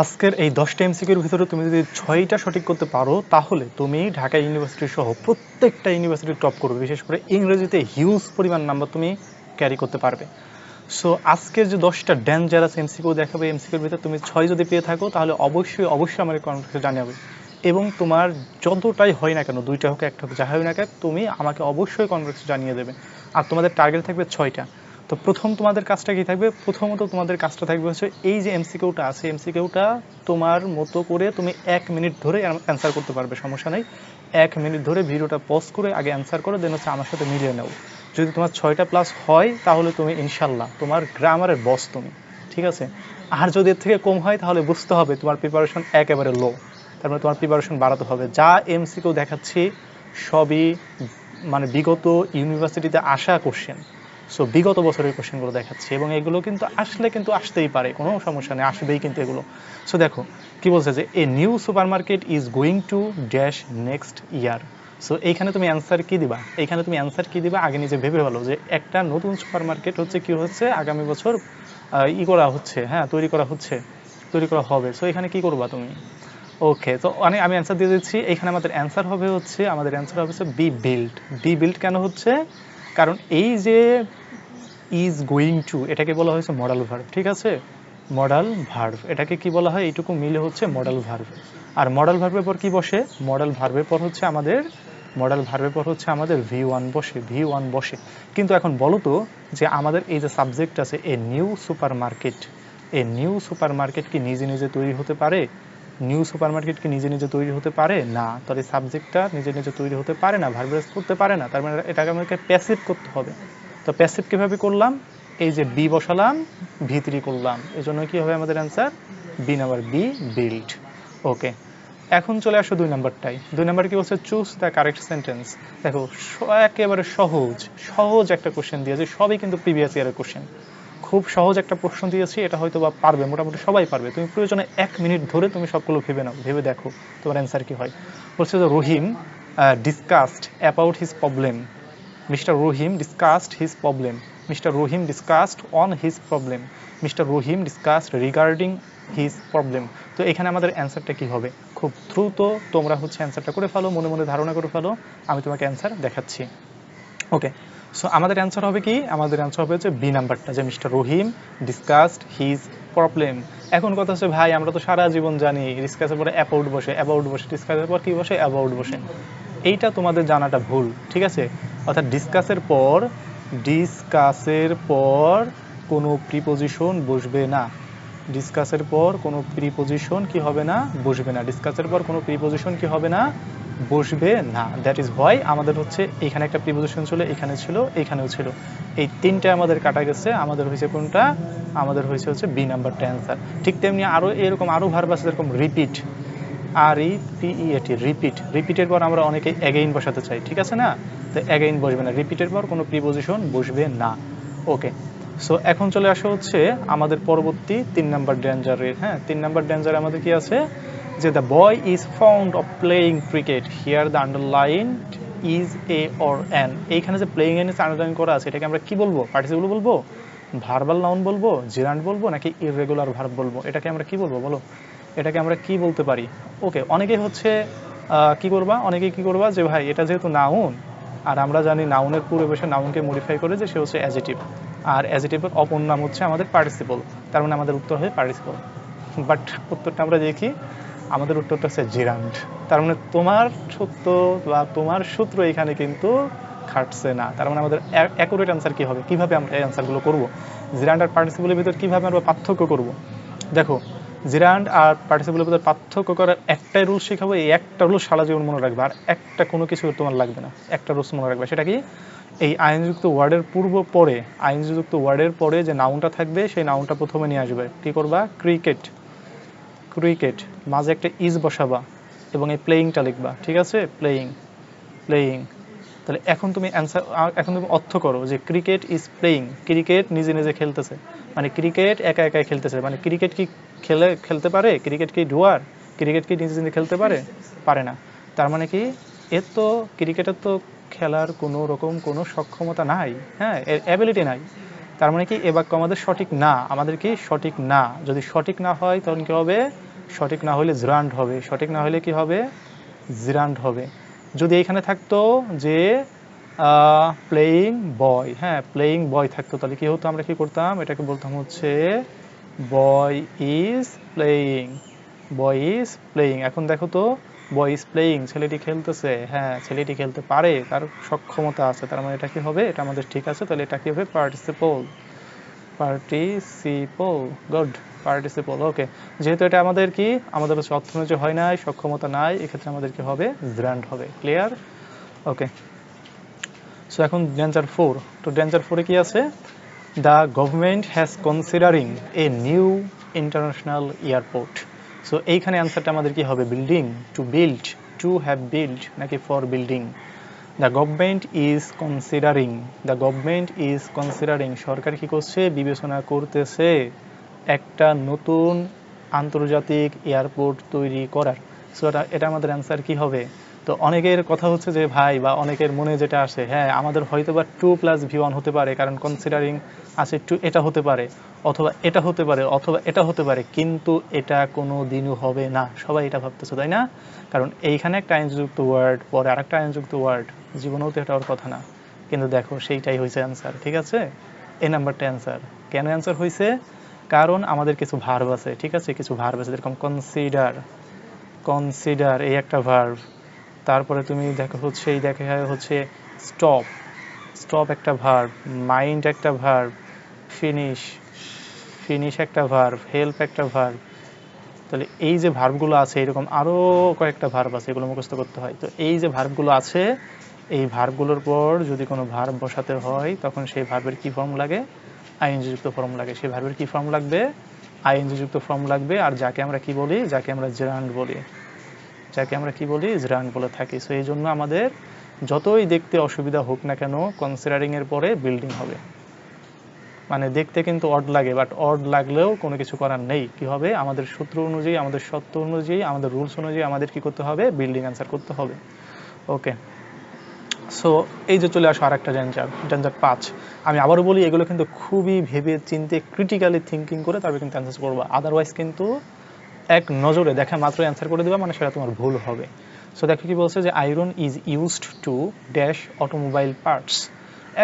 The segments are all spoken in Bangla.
আজকের এই দশটা এমসিকিউর ভিতরে তুমি যদি ছয়টা সঠিক করতে পারো, তাহলে তুমি ঢাকা ইউনিভার্সিটি সহ প্রত্যেকটা ইউনিভার্সিটি টপ করবে। বিশেষ করে ইংরেজিতে হিউজ পরিমাণ নাম্বার তুমি ক্যারি করতে পারবে। সো আজকের যে দশটা ডেঞ্জারাস এমসিকিউ দেখাবে, এমসিকিউর ভিতরে তুমি ছয় যদি পেয়ে থাকো, তাহলে অবশ্যই অবশ্যই আমার কনফারেন্সে জানাবে। এবং তোমার যতটাই হয় না কেন, দুইটা হোক, একটা হোক যা হয় না কেন, তুমি আমাকে অবশ্যই কনফারেন্সে জানিয়ে দেবে। আর তোমাদের টার্গেট থাকবে ছয়টা। তো প্রথম তোমাদের কাজটা কি থাকবে? প্রথমত তোমাদের কাজটা থাকবে হচ্ছে এই যে এমসিকিউটা আছে এমসিকিউটা তোমার মতো করে তুমি এক মিনিট ধরে অ্যান্সার করতে পারবে, সমস্যা নেই। এক মিনিট ধরে ভিডিওটা পজ করে আগে অ্যান্সার করো দেন হচ্ছে আমার সাথে মিলিয়ে নাও। যদি তোমার ছয়টা প্লাস হয়, তাহলে তুমি ইনশাল্লাহ তোমার গ্রামারের বস তুমি, ঠিক আছে? আর যদি এর থেকে কম হয়, তাহলে বুঝতে হবে তোমার প্রিপারেশন একেবারে লো তার মানে তোমার প্রিপারেশন বাড়াতে হবে। যা এমসিকিউ দেখাচ্ছি, সবই মানে বিগত ইউনিভার্সিটিতে আসা কোশ্চেন সো বিগত বছরের কোশ্চেনগুলো দেখাচ্ছি এবং এগুলো কিন্তু আসলে কিন্তু আসতেই পারে, কোনো সমস্যা নেই, আসবেই কিন্তু এগুলো। সো দেখো, কি বলছে যে a new super market is going to dash next year so এইখানে তুমি অ্যান্সার কি দিবা? এইখানে তুমি অ্যান্সার কি দিবা? আগে নিজে ভেবে ভালো যে, একটা নতুন সুপার মার্কেট হচ্ছে, কি হচ্ছে? আগামী বছর ই করা হচ্ছে হ্যাঁ তৈরি করা হচ্ছে, তৈরি করা হবে। সো এখানে কি করবা তুমি? ওকে তো অনেক আমি অ্যান্সার দিয়ে দিচ্ছি। এখানে আমাদের অ্যান্সার হবে হচ্ছে, আমাদের অ্যান্সার হবে হচ্ছে বি বিল্ড বি বিল্ড কেন হচ্ছে? কারণ এই যে ইজ গোয়িং টু এটাকে বলা হয়েছে মডাল ভার্ভ ঠিক আছে? মডাল ভার্ভ এটাকে কি বলা হয়? এইটুকু মিলে হচ্ছে মডাল ভার্ভ আর মডাল ভার্বের পর কি বসে? মডাল ভার্বের পর হচ্ছে আমাদের মডাল ভার্বের পর হচ্ছে আমাদের ভি ওয়ান বসে ভি ওয়ান বসে। কিন্তু এখন বলো তো যে আমাদের এই যে সাবজেক্ট আছে a new super market a new super market কি নিজে নিজে তৈরি হতে পারে? নিউ সুপার মার্কেট কি নিজে নিজে তৈরি হতে পারে? না। তাহলে সাবজেক্টটা নিজে নিজে তৈরি হতে পারে না ভার্বেস করতে পারে না। তার মানে এটাকে আমাকে প্যাসিভ করতে হবে। তো প্যাসিভ কীভাবে করলাম? এই যে বি বসালাম ভি থ্রি করলাম। এই জন্য কি হবে আমাদের answer B number B build okay এখন চলে আসো দুই নাম্বারটাই দুই নাম্বার কি বলছে? চুজ দ্য কারেক্ট সেন্টেন্স দেখো একেবারে সহজ সহজ একটা কোশ্চেন দিয়েছে। সবই কিন্তু প্রিভিয়াস ইয়ারের কোশ্চেন খুব সহজ একটা প্রশ্ন দিয়েছি। এটা হয়তো বা পারবে, মোটামুটি সবাই পারবে। তুমি প্রয়োজনে এক মিনিট ধরে তুমি সবগুলো ভেবে নাও, ভেবে দেখো তোমার অ্যান্সার কি হয়। বলছে যে Rahim discussed about his problem mister Rahim discussed his problem mister Rahim discussed on his problem mister Rahim discussed regarding his problem তো এখানে আমাদের অ্যান্সারটা কি হবে? খুব দ্রুত তোমরা হচ্ছে অ্যান্সারটা করে ফেলো, মনে মনে ধারণা করে ফেলো, আমি তোমাকে অ্যান্সার দেখাচ্ছি। ওকে সো আমাদের অ্যান্সার হবে কি? আমাদের অ্যান্সার হবে হচ্ছে বি নাম্বারটা যে mister Rahim discussed his problem এখন কথা হচ্ছে, ভাই, আমরা তো সারা জীবন জানি ডিসকাসের পরে অ্যাবাউট বসে অ্যাবাউট বসে ডিসকাসের পর কি বসে? অ্যাবাউট বসে। এইটা তোমাদের জানাটা ভুল, ঠিক আছে? অর্থাৎ ডিসকাসের পর ডিসকাসের পর কোনো প্রিপোজিশন বসবে না। ডিসকাসের পর কোনো প্রিপোজিশন কি হবে না? বসবে না। ডিসকাসের পর কোনো প্রিপোজিশন কি হবে না? বসবে না। দ্যাট ইজ হোয়াই আমাদের হচ্ছে এখানে একটা প্রিপোজিশন ছিল, এখানে ছিল, এখানেও ছিল। এই তিনটে আমাদের কাটা গেছে। আমাদের হয়েছে কোনটা? আমাদের হয়েছে হচ্ছে বি নাম্বারটা অ্যান্সার ঠিক তেমনি আরও এরকম আরও ভার্ব আছে যেরকম রিপিট আর ই পিই এটি রিপিট রিপিটের পর আমরা অনেকে অ্যাগেইন বসাতে চাই, ঠিক আছে না? তো অ্যাগেইন বসবে না রিপিটের পর কোনো প্রিপোজিশন বসবে না। ওকে সো এখন চলে আসা হচ্ছে আমাদের পরবর্তী তিন নাম্বার ডেঞ্জারের হ্যাঁ তিন নাম্বার ডেঞ্জারে আমাদের কি আছে? যে the boy is found of playing cricket here the underline is a or an এইখানে যে প্লেয়িং এর আন্ডারলাইন করা আছে, এটাকে আমরা কি বলব? পার্টিসিপল বলব? ভার্বাল নাউন বলব? জিরান্ড বলব? নাকি ইররেগুলার ভার্ব বলব? এটাকে আমরা কি বলব, বলো? এটাকে আমরা কি বলতে পারি? ওকে অনেকেই হচ্ছে কি করবা? অনেকেই কি করবা? যে ভাই, এটা যেহেতু নাউন আর আমরা জানি নাউনের পূর্বে বসে নাউনকে মডিফাই করে যে সে হচ্ছে অ্যাজিটিভ আর অ্যাজিটিভের অপর নাম হচ্ছে আমাদের পার্টিসিপল তার মানে আমাদের উত্তর হয় পার্টিসিপল বাট উত্তরটা আমরা দেখি, আমাদের উত্তরটা হচ্ছে জিরান্ড তার মানে তোমার সত্য বা তোমার সূত্র এখানে কিন্তু খাটছে না। তার মানে আমাদের অ্যাকুরেট অ্যান্সার কী হবে? কীভাবে আমরা এই অ্যান্সারগুলো করব? জিরান্ড আর পার্টিসিপলের ভিতর কীভাবে আমরা পার্থক্য করব? দেখো জিরান্ড আর পার্টিসিপলের ভিতর পার্থক্য করার একটাই রুল শেখাবো, এই একটা রুল সারা জীবন মনে রাখবে। আর একটা কোনো কিছু তোমার লাগবে না। একটা রুলস মনে রাখবে। সেটা কি? এই আইনযুক্ত ওয়ার্ডের পূর্ব পরে, আইনযুক্ত ওয়ার্ডের পরে যে নাউনটা থাকবে, সেই নাউনটা প্রথমে নিয়ে আসবে। কি করবা? ক্রিকেট ক্রিকেট মাঝে একটা ইজ বসাবা এবং এই প্লেয়িংটা লিখবা। ঠিক আছে? প্লেয়িং প্লেয়িং তাহলে এখন তুমি অ্যান্সার এখন তুমি অর্থ করো যে ক্রিকেট ইজ প্লেয়িং ক্রিকেট নিজে নিজে খেলতেছে। মানে ক্রিকেট একা একাই খেলতেছে। মানে ক্রিকেট কি খেলে, খেলতে পারে? ক্রিকেট কি ডুয়ার? ক্রিকেট কি নিজে নিজে খেলতে পারে? পারে না। তার মানে কি? এর তো ক্রিকেটের তো খেলার কোনো রকম কোনো সক্ষমতা নাই। হ্যাঁ এর অ্যাবিলিটি নাই। তার মানে কি? এ বাক্য আমাদের সঠিক না। আমাদের কি? সঠিক না। যদি সঠিক না হয়, তখন কি হবে? সঠিক না হলে জিরান্ড হবে। সঠিক না হলে কি হবে? জিরান্ড হবে। যদি এখানে থাকতো যে প্লেয়িং বয় হ্যাঁ প্লেয়িং বয় থাকতো, তাহলে কি হতো? আমরা কি করতাম? এটাকে বলতাম হচ্ছে boy is playing boy is playing এখন দেখো তো বয় ইজ প্লেয়িং ছেলেটি খেলতেছে হ্যাঁ ছেলেটি খেলতে পারে, তার সক্ষমতা আছে, তার মানে এটা কি হবে? এটা আমাদের ঠিক আছে, তাহলে এটা কি হবে? Participle participle good participle, okay. যেহেতু এটা আমাদের কি? আমাদের হচ্ছে অর্থনীতি হয় নাই, সক্ষমতা নাই, এক্ষেত্রে আমাদের কি হবে গ্র্যান্ড হবে। Clear okay. সো এখন ডেঞ্জার ফোর তো ডেঞ্জার ফোরে কি আছে? The government has considering a new international airport so এইখানে অ্যান্সারটা আমাদের কি হবে? Building to build to have build নাকি for building the government is considering the government is considering সরকার কি করছে? বিবেচনা করতেছে। একটা নতুন আন্তর্জাতিক এয়ারপোর্ট তৈরি করার। সো এটা এটা আমাদের অ্যান্সার কি হবে? তো অনেকের কথা হচ্ছে যে, ভাই, বা অনেকের মনে যেটা আসে হ্যাঁ আমাদের হয়তো বা টু প্লাস ভি ওয়ান হতে পারে, কারণ কনসিডারিং আছে টু এটা হতে পারে, অথবা এটা হতে পারে, অথবা এটা হতে পারে, কিন্তু এটা কোনো দিনও হবে না। সবাই এটা ভাবতেছে, তাই না? কারণ এইখানে একটা আইনযুক্ত ওয়ার্ড পরে আরেকটা আইনযুক্ত ওয়ার্ড জীবনেও তো এটা হওয়ার কথা না। কিন্তু দেখো, সেইটাই হয়েছে অ্যান্সার ঠিক আছে? এই নাম্বারটা অ্যান্সার কেন অ্যান্সার হয়েছে কারণ আমাদের কিছু ভার্ব আছে, ঠিক আছে? কিছু ভার্ব আছে, যেরকম কনসিডার কনসিডার এই একটা ভার্ব তারপরে তুমি দেখো হচ্ছে, এই দেখা হচ্ছে স্টপ স্টপ একটা ভার্ব মাইন্ড একটা ভার্ব ফিনিশ ফিনিশ একটা ভার্ব হেল্প একটা ভার্ব তাহলে এই যে ভার্বগুলো আছে, এরকম আরও কয়েকটা ভার্ব আছে, এগুলো মুখস্থ করতে হয়। তো এই যে ভার্বগুলো আছে, এই ভার্বগুলোর পর যদি কোনো ভার্ব বসাতে হয়, তখন সেই ভার্বের কী ফর্ম লাগে? আইএনজি যুক্ত ফর্ম লাগে। সেই ভার্বের কি ফর্ম লাগবে? আইএনজি যুক্ত ফর্ম লাগবে, আর যাকে আমরা কি বলি? যাকে আমরা জেরান্ড বলি। যাকে আমরা কি বলি? জেরান্ড বলে থাকি। সো এই জন্য আমাদের যতই দেখতে অসুবিধা হোক না কেন কনসিডারিং এর পরে বিল্ডিং হবে। মানে দেখতে কিন্তু অড লাগে বাট অড লাগলেও কোনো কিছু করার নেই। কি হবে? আমাদের সূত্র অনুযায়ী, আমাদের সত্য অনুযায়ী, আমাদের রুলস অনুযায়ী আমাদের কি করতে হবে? বিল্ডিং অ্যান্সার করতে হবে। ওকে সো এই যে চলে আসো আরেকটা ডেঞ্জার ডেঞ্জার পাঁচ। আমি আবারও বলি, এগুলো কিন্তু খুবই ভেবে চিন্তে ক্রিটিক্যালি থিঙ্কিং করে তারপরে কিন্তু অ্যান্সার করব। আদারওয়াইজ কিন্তু এক নজরে দেখা মাত্র অ্যান্সার করে দেবে মানে সেটা তোমার ভুল হবে। সো দেখো কি বলছে যে iron is used to dash automobile parts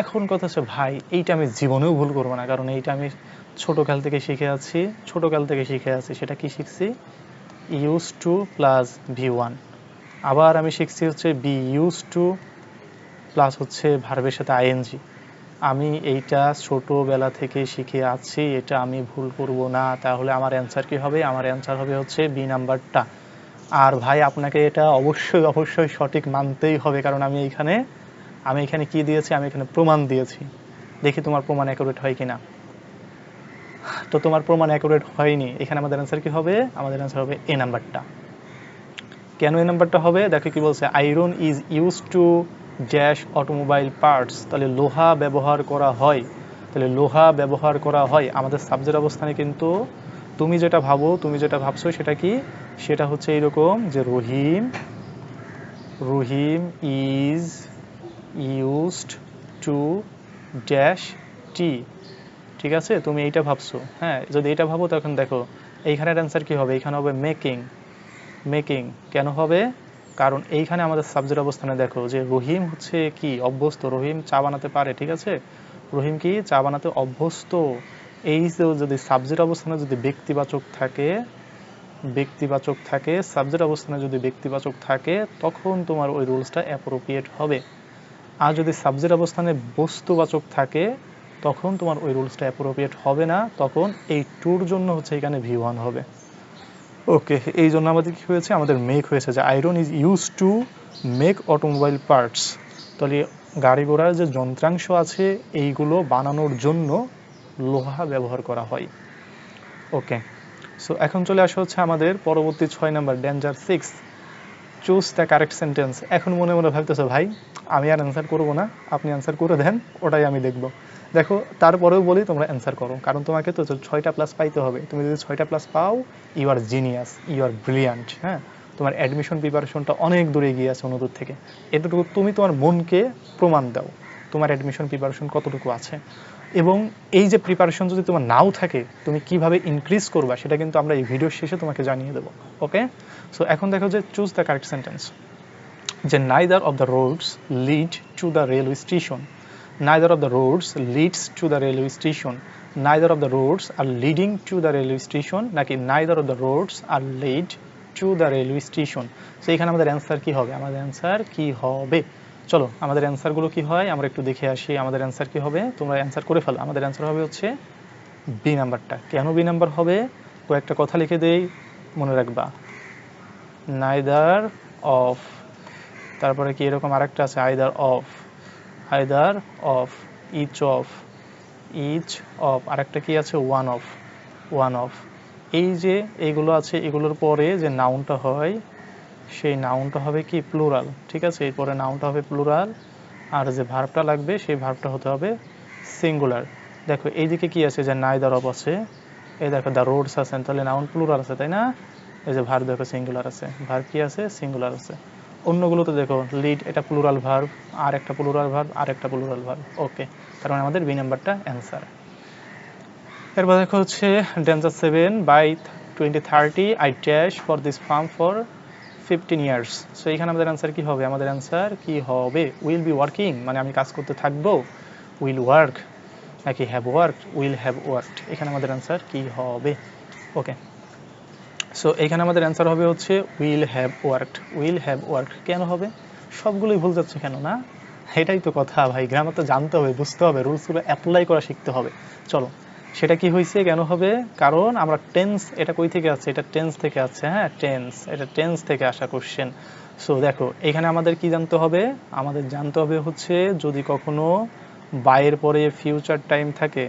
এখন কথা হচ্ছে, ভাই, এইটা আমি জীবনেও ভুল করব না, কারণ এইটা আমি ছোটোকাল থেকে শিখে আছি, ছোটোকাল থেকে শিখে আছি। সেটা কি শিখছি? Use to plus V one আবার আমি শিখছি হচ্ছে বি ইউজ টু প্লাস হচ্ছে ভার্বের সাথে আইএনজি আমি এইটা ছোটোবেলা থেকে শিখে আছি, এটা আমি ভুল করব না। তাহলে আমার অ্যান্সার কি হবে? আমার অ্যান্সার হবে হচ্ছে বি নাম্বারটা আর ভাই, আপনাকে এটা অবশ্যই অবশ্যই সঠিক মানতেই হবে, কারণ আমি এইখানে, আমি এখানে কি দিয়েছি? আমি এখানে প্রমাণ দিয়েছি। দেখি তোমার প্রমাণ অ্যাকুরেট হয় কি না তো তোমার প্রমাণ অ্যাকুরেট হয়নি। এখানে আমাদের অ্যান্সার কি হবে? আমাদের অ্যান্সার হবে এ নাম্বারটা কেন এই নাম্বারটা হবে? দেখো কি বলছে iron is use to dash automobile parts, তাহলে লোহা ব্যবহার করা হয়। তাহলে লোহা ব্যবহার করা হয়। আমাদের সাবজেক্ট অবস্থানে কিন্তু তুমি যেটা ভাবো, তুমি যেটা ভাবছ, সেটা কি? সেটা হচ্ছে এরকম যে Rahim Rahim is used to dash T. ঠিক আছে? তুমি এইটা ভাবছ। হ্যাঁ যদি এটা ভাবো, তখন দেখো, এইখানের অ্যান্সার কি হবে? এইখানে হবে মেকিং। মেকিং কেন হবে? কারণ এইখানে আমাদের সাবজেক্ট অবস্থানে দেখো যে রহিম হচ্ছে কি? অভ্যস্ত। রহিম চা বানাতে পারে, ঠিক আছে? রহিম কি? চা বানাতে অভ্যস্ত। এই যদি সাবজেক্ট অবস্থানে যদি ব্যক্তিবাচক থাকে ব্যক্তিবাচক থাকে সাবজেক্ট অবস্থানে যদি ব্যক্তিবাচক থাকে, তখন তোমার ওই রুলসটা অ্যাপ্রোপ্রিয়েট হবে। আর যদি সাবজেক্ট অবস্থানে বস্তুবাচক থাকে, তখন তোমার ওই রুলসটা অ্যাপ্রোপ্রিয়েট হবে না। তখন এই টুর জন্য হচ্ছে এখানে ভি ওয়ান হবে। ওকে, এই জন্য আমাদের কি হয়েছে? আমাদের মেক হয়েছে যে iron is use to make automobile parts তাহলে গাড়ি ঘোড়ার যে যন্ত্রাংশ আছে, এইগুলো বানানোর জন্য লোহা ব্যবহার করা হয়। ওকে সো এখন চলে আসা হচ্ছে আমাদের পরবর্তী ছয় number danger six choose the correct sentence এখন মনে মনে ভাবতেছো, ভাই, আমি আর অ্যান্সার করব না, আপনি অ্যান্সার করে দেন, ওটাই আমি দেখব। দেখো, তারপরেও বলি, তোমরা অ্যান্সার করো। কারণ তোমাকে তো ছয়টা প্লাস পাইতে হবে। তুমি যদি ছয়টা প্লাস পাও you are genius you are brilliant হ্যাঁ? তোমার অ্যাডমিশন প্রিপারেশনটা অনেক দূরে এগিয়ে আছে অন্যদূর থেকে। এতটুকু তুমি তোমার মনকে প্রমাণ দাও, তোমার অ্যাডমিশন প্রিপারেশন কতটুকু আছে। এবং এই যে প্রিপারেশন যদি তোমার নাও থাকে, তুমি কীভাবে ইনক্রিজ করবা, সেটা কিন্তু আমরা এই ভিডিওর শেষে তোমাকে জানিয়ে দেবো ওকে সো এখন দেখো যে চুজ দ্য কারেক্ট সেন্টেন্স যে neither of the roads lead to the railway station neither of the roads leads to the railway station neither of the roads are leading to the railway station নাকি neither of the roads are lead to the railway station so এখানে আমাদের অ্যান্সার কি হবে? আমাদের অ্যান্সার কি হবে? চলো, আমাদের অ্যান্সারগুলো কি হয়? আমরা একটু দেখে আসি আমাদের অ্যান্সার কি হবে? তোমরা অ্যান্সার করে ফেলো। আমাদের অ্যান্সার হবে হচ্ছে বি নাম্বারটা। কেন বি নাম্বার হবে? কয়েকটা কথা লিখে দেই, মনে রাখবা। নাইদার অফ তারপরে কি এরকম আরেকটা আছে? Either of either of each of each of আরেকটা কি আছে? ওয়ান অফ ওয়ান অফ এই যে এইগুলো আছে, এগুলোর পরে যে নাউনটা হয়, সেই নাউনটা হবে কি? প্লুরাল ঠিক আছে? এরপরে নাউনটা হবে প্লুরাল আর যে ভার্বটা লাগবে, সেই ভার্বটা হতে হবে সিঙ্গুলার দেখো, এইদিকে কি আছে যে নাইদার অফ আছে? এই দেখো দ্য রোডস আছেন তাহলে নাউন প্লুরাল আছে, তাই না? এই যে ভার্ব দেখো সিঙ্গুলার আছে। ভার্ব কি আছে? সিঙ্গুলার আছে। অন্যগুলোতে দেখো লিড এটা প্লুরাল ভার্ব আর একটা প্লুরাল ভার্ব আর একটা প্লুরাল ভার্ব ওকে তার মানে আমাদের বি নাম্বারটা অ্যান্সার এরপর দেখো হচ্ছে danger seven by twenty thirty I dash for this firm for fifteen years so এখানে আমাদের অ্যান্সার কি হবে? আমাদের অ্যান্সার কি হবে? উইল বি ওয়ার্কিং মানে আমি কাজ করতে থাকব উইল ওয়ার্ক নাকি have work will have worked এখানে আমাদের অ্যান্সার কি হবে? ওকে সো এখানে আমাদের অ্যান্সার হবে হচ্ছে will have worked will have worked কেন হবে? সবগুলোই ভুল যাচ্ছে কেন না? এটাই তো কথা ভাই গ্রামার তো জানতে হবে, বুঝতে হবে রুলসগুলো অ্যাপ্লাই করা শিখতে হবে। চলো, সেটা কি হয়েছে, কেন হবে? কারণ আমরা টেন্স এটা কই থেকে আছে এটা টেন্স থেকে আছে হ্যাঁ? টেন্স এটা টেন্স থেকে আসা কোশ্চেন সো দেখো, এখানে আমাদের কি জানতে হবে? আমাদের জানতে হবে হচ্ছে, যদি কখনো বাইয়ের পরে ফিউচার টাইম থাকে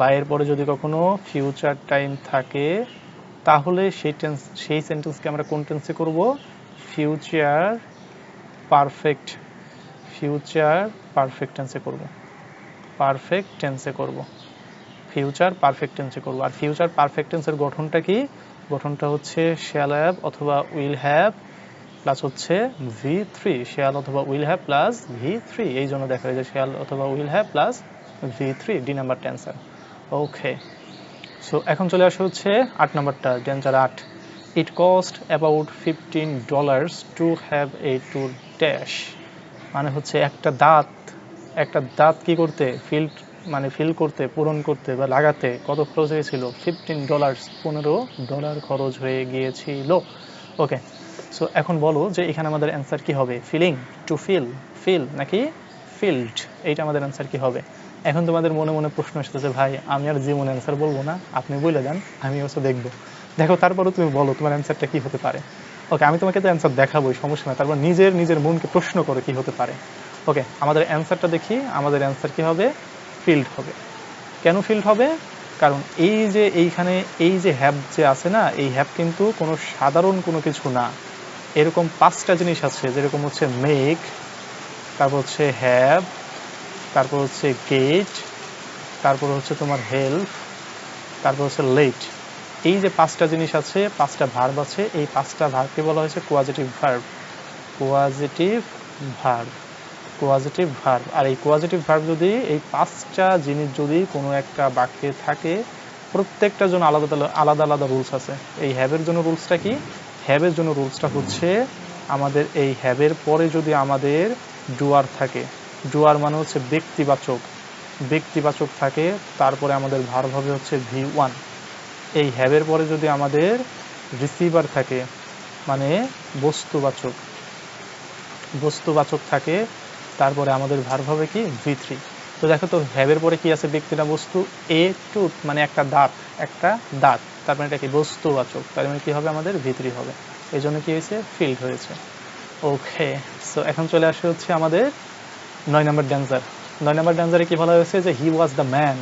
বাইয়ের পরে যদি কখনো ফিউচার টাইম থাকে তাহলে সেই টেন্স সেই সেন্টেন্সকে আমরা কোন টেন্সে করব? ফিউচার পারফেক্ট ফিউচার পারফেক্ট টেন্সে করব। পারফেক্ট টেন্সে করব। ফিউচার পারফেক্ট টেন্সে করব। আর ফিউচার পারফেক্ট টেন্সের গঠনটা কি? গঠনটা হচ্ছে শ্যাল হ্যাভ অথবা উইল হ্যাভ প্লাস হচ্ছে ভি থ্রি শেয়াল অথবা will have plus V three এই জন্য দেখা যায় যে শেয়াল অথবা will have plus V three D number টেন্সার okay so এখন চলে আসা হচ্ছে আট নাম্বারটা, ডেঞ্জার আট। It cost about fifteen dollars to have a to dash মানে হচ্ছে একটা দাঁত একটা দাঁত কি করতে ফিল্ড মানে ফিল করতে, পূরণ করতে বা লাগাতে কত খরচ হয়েছিল? ফিফটিন ডলার্স পনেরো ডলার খরচ হয়ে গিয়েছিল। ওকে সো এখন বলো যে এখানে আমাদের অ্যান্সার কি হবে? ফিলিং টু ফিল ফিল নাকি ফিল্ড এইটা আমাদের অ্যান্সার কি হবে? এখন তোমাদের মনে মনে প্রশ্ন এসেছে ভাই, আমি আর জীবনে অ্যান্সার বলব না, আপনি বলে দেন, আমি হচ্ছে দেখব। দেখো, তারপরও তুমি বলো, তোমার অ্যান্সারটা কি হতে পারে? ওকে আমি তোমাকে তো অ্যান্সার দেখাবোই, সমস্যা না তারপর নিজের নিজের মনকে প্রশ্ন করো কি হতে পারে। ওকে আমাদের অ্যান্সারটা দেখি, আমাদের অ্যান্সার কি হবে? ফিল্ড হবে। কেন ফিল্ড হবে? কারণ এই যে এইখানে, এই যে হ্যাব যে আছে না, এই হ্যাব কিন্তু কোনো সাধারণ কোনো কিছু না। এরকম পাঁচটা জিনিস আছে, যেরকম হচ্ছে মেক তারপর হচ্ছে হ্যাভ তারপর হচ্ছে গেট তারপর হচ্ছে তোমার হেল্প তারপর হচ্ছে লেট এই যে পাঁচটা জিনিস আছে, পাঁচটা ভার্ব আছে, এই পাঁচটা ভার্বকে বলা হয়েছে causative verb causative verb causative verb আর এই কোয়াজিটিভ ভার্ব যদি, এই পাঁচটা জিনিস যদি কোনো একটা বাক্যে থাকে প্রত্যেকটার জন্য আলাদা আলাদা আলাদা আলাদা রুলস আছে। এই হ্যাবের জন্য রুলসটা কি? হ্যাবের জন্য রুলসটা হচ্ছে আমাদের এই হ্যাবের পরে যদি আমাদের ডুয়ার থাকে। ডুয়ার মানে হচ্ছে ব্যক্তিবাচক। ব্যক্তিবাচক থাকে, তারপরে আমাদের ভার্ব হবে হচ্ছে ভি ওয়ান। এই হ্যাবের পরে যদি আমাদের রিসিভার থাকে মানে বস্তুবাচক বস্তুবাচক থাকে, তারপরে আমাদের ভার্ব হবে কি? V three. তো দেখো তো হ্যাবের পরে কি আছে ব্যক্তি না বস্তু এ টু মানে একটা দাঁত একটা দাঁত। মানে এটা কি? বস্তুবাচক। তার মানে কি হবে? আমাদের ভি থ্রি হবে। এই জন্য কি হয়েছে? ফিল্ড হয়েছে। ওকে সো এখন চলে আসে হচ্ছে আমাদের নয় নম্বর ড্যান্সার। নয় নম্বর ড্যান্সারে কি বলা হয়েছে যে he was the man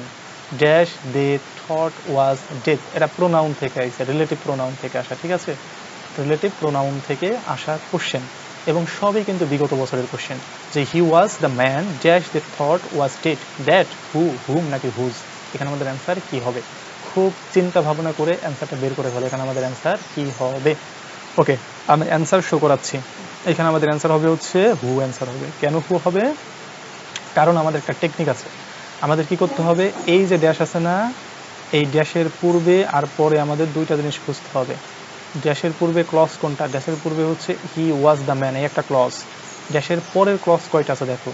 dash they thought was death এটা প্রোনাউন থেকে আসছে রিলেটিভ প্রোনাউন থেকে আসা, ঠিক আছে? রিলেটিভ প্রোনাউন থেকে আসা কোশ্চেন এবং সবই কিন্তু বিগত বছরের কোশ্চেন যে he was the man dash they thought was date that who whom নাকি হুজ এখানে আমাদের অ্যান্সার কি হবে? খুব চিন্তা ভাবনা করে অ্যান্সারটা বের করে ফেলো। এখানে আমাদের অ্যান্সার কি হবে? ওকে আমি অ্যান্সার শো করাচ্ছি। এখানে আমাদের অ্যান্সার হবে হচ্ছে হু অ্যান্সার হবে। কেন হু হবে? কারণ আমাদের একটা টেকনিক আছে। আমাদের কি করতে হবে? এই যে ড্যাশ আছে না, এই ড্যাশের পূর্বে আর পরে আমাদের দুইটা জিনিস খুঁজতে হবে। ড্যাশের পূর্বে ক্লস কোনটা? ড্যাশের পূর্বে হচ্ছে হি ওয়াজ দ্য ম্যান এই একটা ক্লস ড্যাশের পরের ক্লস কয়টা আছে দেখো?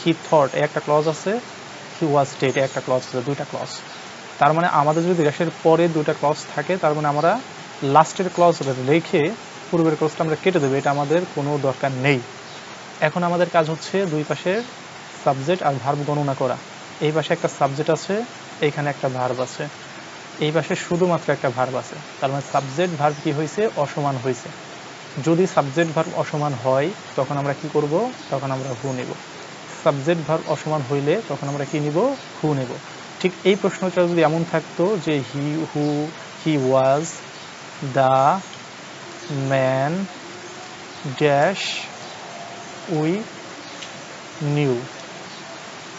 হি থট এই একটা ক্লজ আছে। হি ওয়াজ ডেট এই একটা ক্লজ আছে, দুইটা ক্লজ তার মানে আমাদের যদি ড্যাশের পরে দুইটা ক্লজ থাকে, তার মানে আমরা লাস্টের ক্লজ রেখে পূর্বের ক্লজটা আমরা কেটে দেবো, এটা আমাদের কোনো দরকার নেই। এখন আমাদের কাজ হচ্ছে দুই পাশে সাবজেক্ট আর ভার্ব গণনা করা। এই পাশে একটা সাবজেক্ট আছে, এইখানে একটা ভার্ব আছে। এই পাশে শুধুমাত্র একটা ভার্ব আছে। তার মানে সাবজেক্ট ভার্ব কি হয়েছে? অসমান হয়েছে। যদি সাবজেক্ট ভার্ব অসমান হয়, তখন আমরা কি করব? তখন আমরা হু নেব। সাবজেক্ট ভার্ব অসমান হইলে তখন আমরা কি নিব? হু নেব। ঠিক এই প্রশ্নটা যদি এমন থাকতো যে he, who, he was the man dash we knew.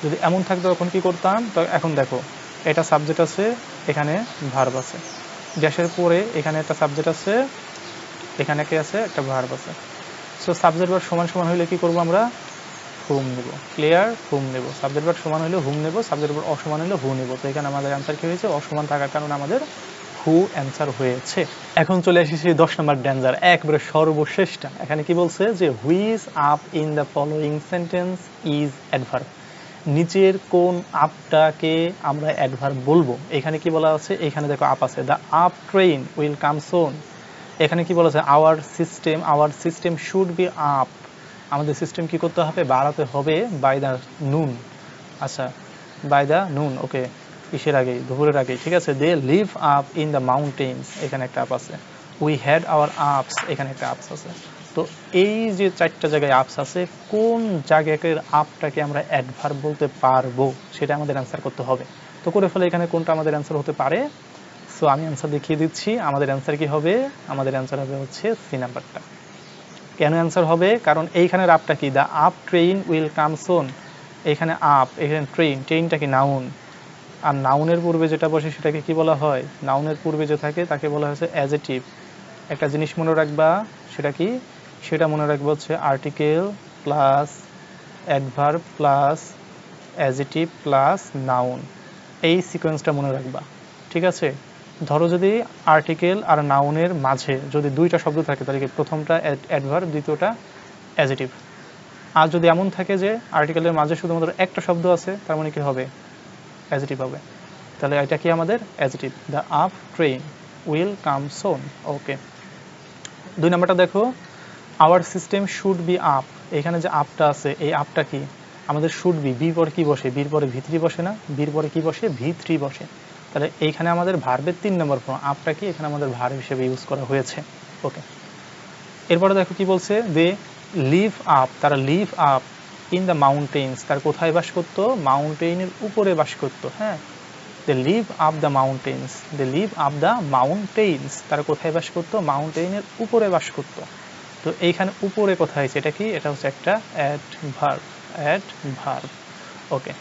যদি এমন থাকতো তখন কি করতাম? তো এখন দেখো, এটা সাবজেক্ট আছে, এখানে ভার্ব আছে। ড্যাশের পরে এখানে একটা সাবজেক্ট আছে, এখানে কি আছে? একটা ভার্ব আছে। সো সাবজেক্ট ভার্ব সমান সমান হইলে কি করব আমরা? হুম নেব। ক্লিয়ার হুম নেব। সাবজেক্ট ভার্ব সমান হলে হুম নেব সাবজেক্ট ভার্ব অসমান হলে হু নেব। তো এখানে আমাদের অ্যান্সার কি হয়েছে? অসমান থাকার কারণে আমাদের হু অ্যান্সার হয়েছে। এখন চলে এসেছি দশ নম্বর ড্যান্সার একবারে সর্বশ্রেষ্ঠ। এখানে কি বলছে? যে which is up in the following sentence is adverb নিচের কোন আপটাকে আমরা অ্যাডভার্ব বলব? এখানে কি বলা আছে? এখানে দেখো আপ আছে। The up train will come soon এখানে কি বলা আছে? Our system our system should be up আমাদের সিস্টেম কি করতে হবে? বাড়াতে হবে বাই দ্য নুন আচ্ছা বাই দ্য নুন ওকে কিসের আগে দুপুরের আগে ঠিক আছে? They live up in the mountains এখানে একটা আপ আছে। উই হ্যাড আওয়ার আপস এখানে একটা আপস আছে। তো এই যে চারটা জায়গায় আপস আছে, কোন জায়গাকের আপটাকে আমরা অ্যাডভার্ব বলতে পারব সেটা আমাদের অ্যান্সার করতে হবে। তো করে ফেলে এখানে কোনটা আমাদের অ্যান্সার হতে পারে। সো আমি অ্যান্সার দেখিয়ে দিচ্ছি। আমাদের অ্যান্সার কি হবে? আমাদের অ্যান্সার হবে হচ্ছে সি নাম্বারটা কেন অ্যান্সার হবে? কারণ এইখানের আপটা কি? The up train will come soon এখানে আপ এখানে ট্রেন ট্রেনটা কি নাউন আর নাউনের পূর্বে যেটা বসে সেটাকে কি বলা হয়? নাউনের পূর্বে যে থাকে তাকে বলা হয়েছে অ্যাজেটিভ একটা জিনিস মনে রাখবা, সেটা কি? সেটা মনে রাখবা হচ্ছে article plus adverb plus adjective plus noun এই সিকোয়েন্সটা মনে রাখবা, ঠিক আছে? ধরো যদি আর্টিকেল আর নাউনের মাঝে যদি দুইটা শব্দ থাকে, তাহলে প্রথমটা অ্যাডভার্ব দ্বিতীয়টা অ্যাজেটিভ আর যদি এমন থাকে যে আর্টিকেলের মাঝে শুধুমাত্র একটা শব্দ আছে, তার মানে কি হবে? অ্যাজেটিভ হবে। তাহলে এটা কি আমাদের? Adjective the up train will come soon okay দুই নাম্বারটা দেখো। Our system should be up এখানে যে আপটা আছে, এই আপটা কি? আমাদের শুড বি বির পরে কি বসে? বির পরে ভিত্রি বসে না? বির পরে কি বসে? ভি থ্রি বসে। তাহলে এইখানে আমাদের ভার্বের তিন নম্বর ফর্ম আপটা কি? এখানে আমাদের ভার্ব হিসেবে ইউজ করা হয়েছে। ওকে এরপরে দেখো কি বলছে? দে লিভ আপ তারা live up in the mountains তার কোথায় বাস করতো? মাউন্টেনের উপরে বাস করতো হ্যাঁ? They live up the mountains they live up the mountains তারা কোথায় বাস করতো? মাউন্টেনের উপরে বাস করতো। তো এইখানে উপরে কোথায় আছে? এটা কি? এটা হচ্ছে একটা adverb adverb okay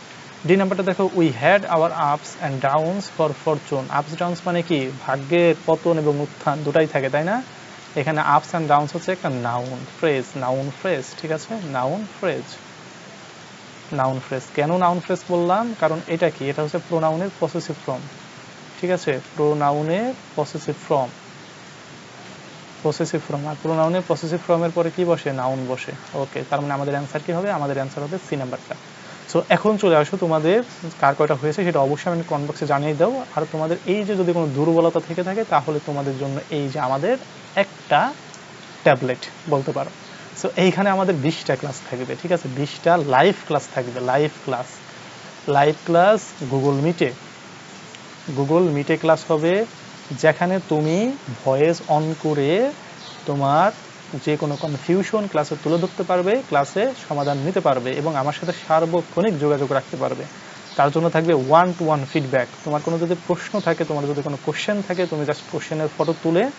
D নাম্বারটা দেখো we had our ups and downs for fortune ups downs মানে কি? ভাগ্যের পতন এবং উত্থান, দুটাই থাকে, তাই না? এখানে আপস অ্যান্ড ডাউনস হচ্ছে একটা নাউন ফ্রেজ নাউন ফ্রেজ ঠিক আছে? নাউন ফ্রেজ নাউন ফ্রেজ কেন নাউন ফ্রেজ বললাম? কারণ এটা কি? এটা হচ্ছে প্রোনাউনের পসেসিভ ফর্ম ঠিক আছে? প্রোনাউনের পসেসিভ ফর্ম পসেসিভ ফর্ম আর প্রোনাউনের পসেসিভ ফর্মের পরে কি বসে? নাউন বসে। ওকে তার মানে আমাদের অ্যান্সার কি হবে? আমাদের অ্যান্সার হবে সি নাম্বারটা সো এখন চলে আসো তোমাদের কার কয়টা হয়েছে সেটা অবশ্যই আমি কমেন্ট বক্সে জানিয়ে দাও। আর তোমাদের এই যে যদি কোনো দুর্বলতা থেকে থাকে, তাহলে তোমাদের জন্য এই যে আমাদের একটা ট্যাবলেট বলতে পারো। সো এইখানে আমাদের বিশটা ক্লাস থাকবে, ঠিক আছে? বিশটা লাইভ ক্লাস থাকবে live class live class Google মিটে গুগল মিটে ক্লাস হবে যেখানে তুমি ভয়েস অন করে তোমার যে কোনো কনফিউশন ক্লাসে তুলে ধরতে পারবে ক্লাসে সমাধান নিতে পারবে এবং আমার সাথে সার্বক্ষণিক যোগাযোগ রাখতে পারবে। তার জন্য থাকবে ওয়ান টু ওয়ান ফিডব্যাক তোমার কোনো যদি প্রশ্ন থাকে, তোমার যদি কোনো কোশ্চেন থাকে, তুমি জাস্ট কোশ্চেনের ফটো তুলে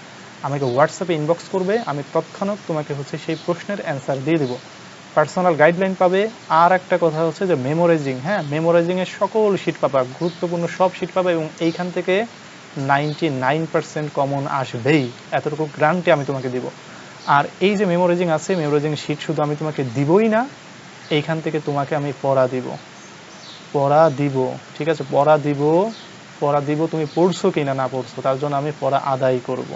আমাকে হোয়াটসঅ্যাপে ইনবক্স করবে। আমি তৎক্ষণাৎ তোমাকে হচ্ছে সেই প্রশ্নের অ্যান্সার দিয়ে দেবো। পার্সোনাল গাইডলাইন পাবে। আর একটা কথা হচ্ছে যে মেমোরাইজিং হ্যাঁ? মেমোরাইজিংয়ের সকল শিট পাবা, গুরুত্বপূর্ণ সব শিট পাবে এবং এইখান থেকে নাইনটি নাইন পার্সেন্ট কমন আসবেই। এতটুকু গ্রান্টে আমি তোমাকে দিব। আর এই যে মেমোরাইজিং আছে মেমোরাইজিং শিট শুধু আমি তোমাকে দিবই না, এইখান থেকে তোমাকে আমি পড়া দিব। পড়া দিব, ঠিক আছে? পড়া দিব পড়া দিব তুমি পড়ছো কি না না পড়ছো, তার জন্য আমি পড়া আদায় করব।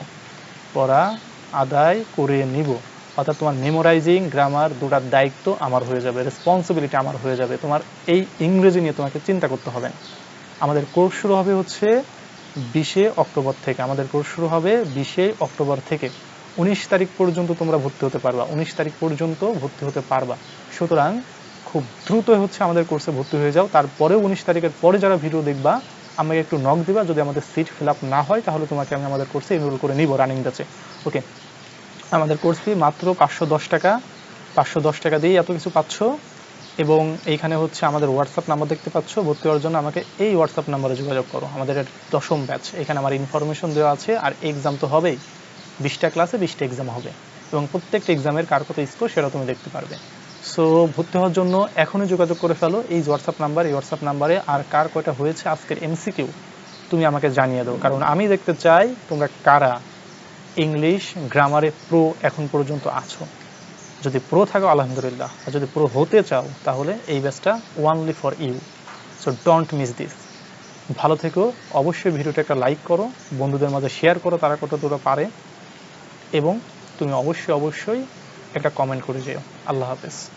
পড়া আদায় করে নিব। অর্থাৎ তোমার মেমোরাইজিং গ্রামার দুটার দায়িত্ব আমার হয়ে যাবে রেসপন্সিবিলিটি আমার হয়ে যাবে। তোমার এই ইংরেজি নিয়ে তোমাকে চিন্তা করতে হবে। আমাদের কোর্স শুরু হবে হচ্ছে বিশে অক্টোবর থেকে। আমাদের কোর্স শুরু হবে বিশে অক্টোবর থেকে। উনিশ তারিখ পর্যন্ত তোমরা ভর্তি হতে পারবা। উনিশ তারিখ পর্যন্ত ভর্তি হতে পারবা। সুতরাং খুব দ্রুত হচ্ছে আমাদের কোর্সে ভর্তি হয়ে যাও। তারপরেও উনিশ তারিখের পরে যারা ভিডিও দেখবা, আমাকে একটু নক দিবা। যদি আমাদের সিট ফিল আপ না হয়, তাহলে তোমাকে আমি আমাদের কোর্সে এনরোল করে নিব রানিং ব্যাচে ওকে আমাদের কোর্স ফি মাত্র পাঁচশো দশ টাকা। পাঁচশো দশ টাকা দিয়ে এত কিছু পাচ্ছ। এবং এইখানে হচ্ছে আমাদের হোয়াটসঅ্যাপ নাম্বার দেখতে পাচ্ছ। ভর্তি হওয়ার জন্য আমাকে এই হোয়াটসঅ্যাপ নাম্বারে যোগাযোগ করো। আমাদের দশম ব্যাচ এখানে আমার ইনফরমেশন দেওয়া আছে আর এক্সাম তো হবেই। বিশটা ক্লাসে বিশটা এক্সাম হবে এবং প্রত্যেকটা এক্সামের কার কত স্কোর সেটা তুমি দেখতে পারবে। সো ভর্তি হওয়ার জন্য এখনই যোগাযোগ করে ফেলো এই হোয়াটসঅ্যাপ নাম্বার এই হোয়াটসঅ্যাপ নাম্বারে আর কার কয়টা হয়েছে আজকের এমসিকিউ তুমি আমাকে জানিয়ে দাও। কারণ আমি দেখতে চাই তোমরা কারা? ইংলিশ গ্রামারে প্রো এখন পর্যন্ত আছো। যদি প্রো থাকো, আলহামদুলিল্লাহ। আর যদি প্রো হতে চাও, তাহলে এই ব্যাচটা only for you so don't miss this ভালো থেকো। অবশ্যই ভিডিওটা একটা লাইক করো। বন্ধুদের মাঝে শেয়ার করো তারা কত দূর পারে। এবং তুমি অবশ্যই অবশ্যই একটা কমেন্ট করে যেও। আল্লাহ হাফেজ।